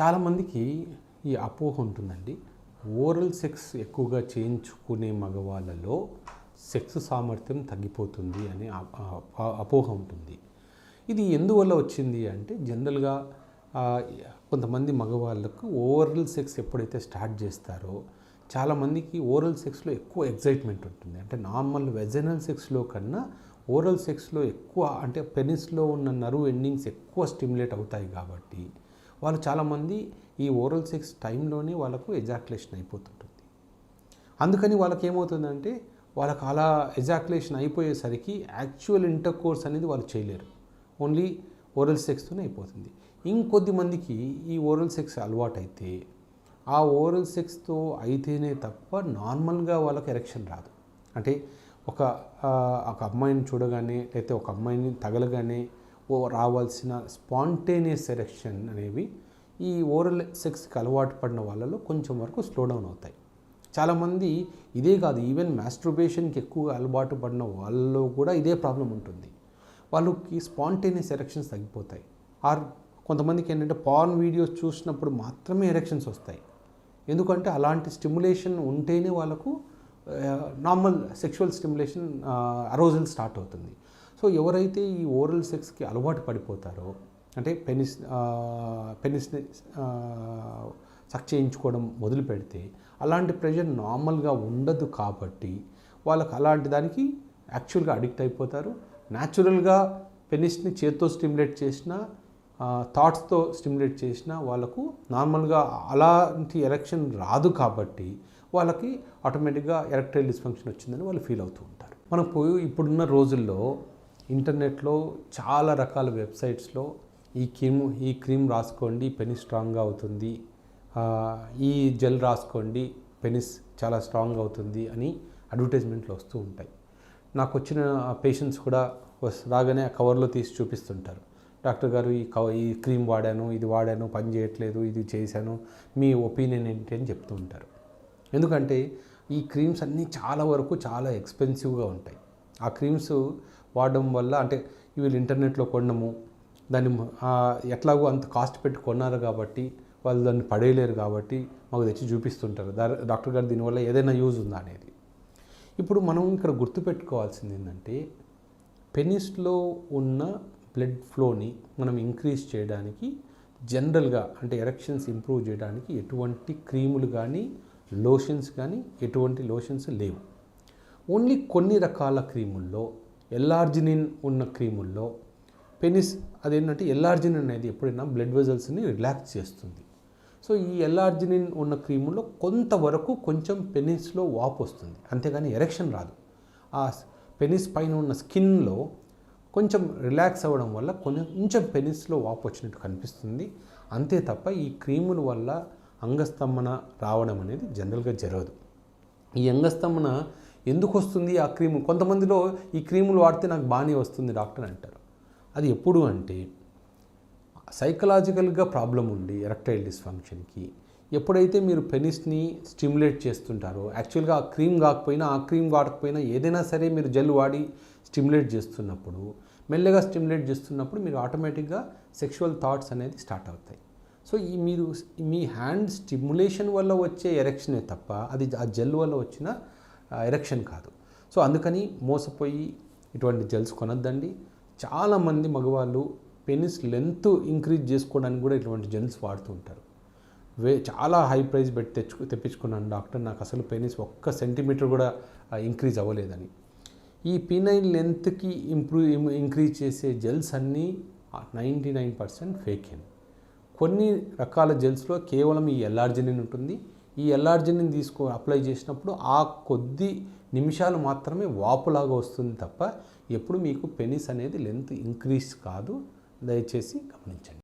చాలామందికి ఈ అపోహ ఉంటుందండి. ఓరల్ సెక్స్ ఎక్కువగా చేయించుకునే మగవాళ్ళలో సెక్స్ సామర్థ్యం తగ్గిపోతుంది అనే అపోహ ఉంటుంది. ఇది ఎందువల్ల వచ్చింది అంటే జనరల్గా కొంతమంది మగవాళ్ళకు ఓవరల్ సెక్స్ ఎప్పుడైతే స్టార్ట్ చేస్తారో చాలామందికి ఓరల్ సెక్స్లో ఎక్కువ ఎగ్జైట్మెంట్ ఉంటుంది. అంటే నార్మల్ వెజనల్ సెక్స్లో కన్నా ఓరల్ సెక్స్లో ఎక్కువ అంటే పెనిస్లో ఉన్న నరువు ఎండింగ్స్ ఎక్కువ స్టిమ్యులేట్ అవుతాయి కాబట్టి వాళ్ళు చాలామంది ఈ ఓరల్ సెక్స్ టైంలోనే వాళ్ళకు ఎజాక్యులేషన్ అయిపోతుంటుంది. అందుకని వాళ్ళకి ఏమవుతుందంటే వాళ్ళకి అలా ఎజాక్యులేషన్ అయిపోయేసరికి యాక్చువల్ ఇంటర్ కోర్స్ అనేది వాళ్ళు చేయలేరు. ఓన్లీ ఓరల్ సెక్స్తోనే అయిపోతుంది. ఇంకొద్ది మందికి ఈ ఓరల్ సెక్స్ అలవాటైతే ఆ ఓరల్ సెక్స్తో అయితేనే తప్ప నార్మల్గా వాళ్ళకి ఎరెక్షన్ రాదు. అంటే ఒక ఒక అమ్మాయిని చూడగానే లేకపోతే ఒక అమ్మాయిని తగలగానే ఓ రావాల్సిన స్పాంటేనియస్ ఎరెక్షన్ అనేవి ఈ ఓరల్ సెక్స్కి అలవాటు పడిన వాళ్ళలో కొంచెం వరకు స్లో డౌన్ అవుతాయి. చాలామంది ఇదే కాదు ఈవెన్ మాస్ట్రుబేషన్కి ఎక్కువ అలవాటు పడిన వాళ్ళలో కూడా ఇదే ప్రాబ్లం ఉంటుంది. వాళ్ళకి స్పాంటేనియస్ ఎరెక్షన్స్ తగ్గిపోతాయి. ఆర్ కొంతమందికి ఏంటంటే పార్న్ వీడియోస్ చూసినప్పుడు మాత్రమే ఎరెక్షన్స్ వస్తాయి. ఎందుకంటే అలాంటి స్టిమ్యులేషన్ ఉంటేనే వాళ్ళకు normal sexual stimulation arousal start అవుతుంది. సో ఎవరైతే ఈ ఓరల్ సెక్స్కి అలవాటు పడిపోతారో అంటే పెనిస్ పెనిస్ని సక్ చేయించుకోవడం మొదలు పెడితే అలాంటి ప్రెషర్ నార్మల్గా ఉండదు కాబట్టి వాళ్ళకి అలాంటి దానికి యాక్చువల్గా అడిక్ట్ అయిపోతారు. న్యాచురల్గా పెనిస్ని చేత్తో స్టిమ్యులేట్ చేసినా థాట్స్తో స్టిమ్యులేట్ చేసినా వాళ్ళకు నార్మల్గా అలాంటి ఎలక్షన్ రాదు కాబట్టి వాళ్ళకి ఆటోమేటిక్గా ఎలక్ట్రల్ డిస్ఫంక్షన్ వచ్చిందని వాళ్ళు ఫీల్ అవుతూ ఉంటారు. మనం పోయి ఇప్పుడున్న రోజుల్లో ఇంటర్నెట్లో చాలా రకాల వెబ్సైట్స్లో ఈ క్రీమ్ ఈ క్రీమ్ రాసుకోండి పెనిస్ స్ట్రాంగ్గా అవుతుంది ఈ జెల్ రాసుకోండి పెనిస్ చాలా స్ట్రాంగ్ అవుతుంది అని అడ్వర్టైజ్మెంట్లు వస్తూ ఉంటాయి. నాకు వచ్చిన పేషెంట్స్ కూడా రాగానే ఆ కవర్లో తీసి చూపిస్తుంటారు. డాక్టర్ గారు ఈ కవ ఈ క్రీమ్ వాడాను ఇది వాడాను పని చేయట్లేదు ఇది చేశాను మీ ఒపీనియన్ ఏంటి అని చెప్తూ ఉంటారు. ఎందుకంటే ఈ క్రీమ్స్ అన్నీ చాలా వరకు చాలా ఎక్స్పెన్సివ్గా ఉంటాయి. ఆ క్రీమ్స్ వాడడం వల్ల అంటే వీళ్ళు ఇంటర్నెట్లో కొనడము దాన్ని ఎట్లాగో అంత కాస్ట్ పెట్టి కొన్నారు కాబట్టి వాళ్ళు దాన్ని పడేయలేరు కాబట్టి మాకు తెచ్చి చూపిస్తుంటారు. దా డాక్టర్ గారు దీనివల్ల ఏదైనా యూజ్ ఉందా అనేది. ఇప్పుడు మనం ఇక్కడ గుర్తుపెట్టుకోవాల్సింది ఏంటంటే పెనిస్లో ఉన్న బ్లడ్ ఫ్లోని మనం ఇంక్రీజ్ చేయడానికి జనరల్గా అంటే ఎరెక్షన్స్ ఇంప్రూవ్ చేయడానికి ఎటువంటి క్రీములు కానీ లోషన్స్ కానీ ఎటువంటి లోషన్స్ లేవు. ఓన్లీ కొన్ని రకాల క్రీముల్లో ఎల్లార్జినిన్ ఉన్న క్రీముల్లో పెనిస్ అదేంటంటే ఎల్లార్జినిన్ అనేది ఎప్పుడైనా బ్లడ్ వెజల్స్ని రిలాక్స్ చేస్తుంది. సో ఈ ఎల్లార్జినిన్ ఉన్న క్రీముల్లో కొంతవరకు కొంచెం పెనిస్లో వాపు వస్తుంది. అంతేగాని ఎరెక్షన్ రాదు. ఆ పెనిస్ పైన ఉన్న స్కిన్లో కొంచెం రిలాక్స్ అవ్వడం వల్ల కొంచెం పెనిస్లో వాపు వచ్చినట్టు కనిపిస్తుంది. అంతే తప్ప ఈ క్రీముల వల్ల అంగస్తంభన రావడం అనేది జనరల్గా జరగదు. ఈ అంగస్తంభన ఎందుకు వస్తుంది ఆ క్రీము? కొంతమందిలో ఈ క్రీములు వాడితే నాకు బాగానే వస్తుంది డాక్టర్ అంటారు. అది ఎప్పుడు అంటే సైకలాజికల్గా ప్రాబ్లం ఉండి ఎరక్టైల్ డిస్ఫంక్షన్కి ఎప్పుడైతే మీరు పెనిస్ని స్టిమ్యులేట్ చేస్తుంటారో యాక్చువల్గా ఆ క్రీమ్ కాకపోయినా ఆ క్రీమ్ వాడకపోయినా ఏదైనా సరే మీరు జెల్ వాడి స్టిమ్యులేట్ చేస్తున్నప్పుడు మెల్లగా స్టిమ్యులేట్ చేస్తున్నప్పుడు మీరు ఆటోమేటిక్గా సెక్షువల్ థాట్స్ అనేది స్టార్ట్ అవుతాయి. సో ఈ మీరు మీ హ్యాండ్ స్టిమ్యులేషన్ వల్ల వచ్చే ఎరెక్షనే తప్ప అది ఆ జెల్ వల్ల వచ్చిన ఎరెక్షన్ కాదు. సో అందుకని మోసపోయి ఇటువంటి జెల్స్ కొనొద్దండి. చాలామంది మగవాళ్ళు పెనిస్ లెంత్ ఇంక్రీజ్ చేసుకోవడానికి కూడా ఇటువంటి జెల్స్ వాడుతూ ఉంటారు. వే చాలా హై ప్రైస్ పెట్టి తెచ్చుకు తెప్పించుకున్నాను డాక్టర్. నాకు అసలు పెనిస్ ఒక్క సెంటీమీటర్ కూడా ఇంక్రీజ్ అవ్వలేదని. ఈ పినైన్ లెంత్కి ఇంప్రూవ్ ఇంక్రీజ్ చేసే జెల్స్ అన్నీ నైంటీ నైన్ పర్సెంట్ ఫేక్ కొన్ని రకాల జెల్స్లో కేవలం ఈ ఎల్ఆర్జినిన్ ఉంటుంది. ఈ ఎల్ఆర్జినిన్ తీసుకో అప్లై చేసినప్పుడు ఆ కొద్ది నిమిషాలు మాత్రమే వాపులాగా వస్తుంది తప్ప ఎప్పుడు మీకు పెనిస్ అనేది లెంత్ ఇంక్రీజ్ కాదు. దయచేసి గమనించండి.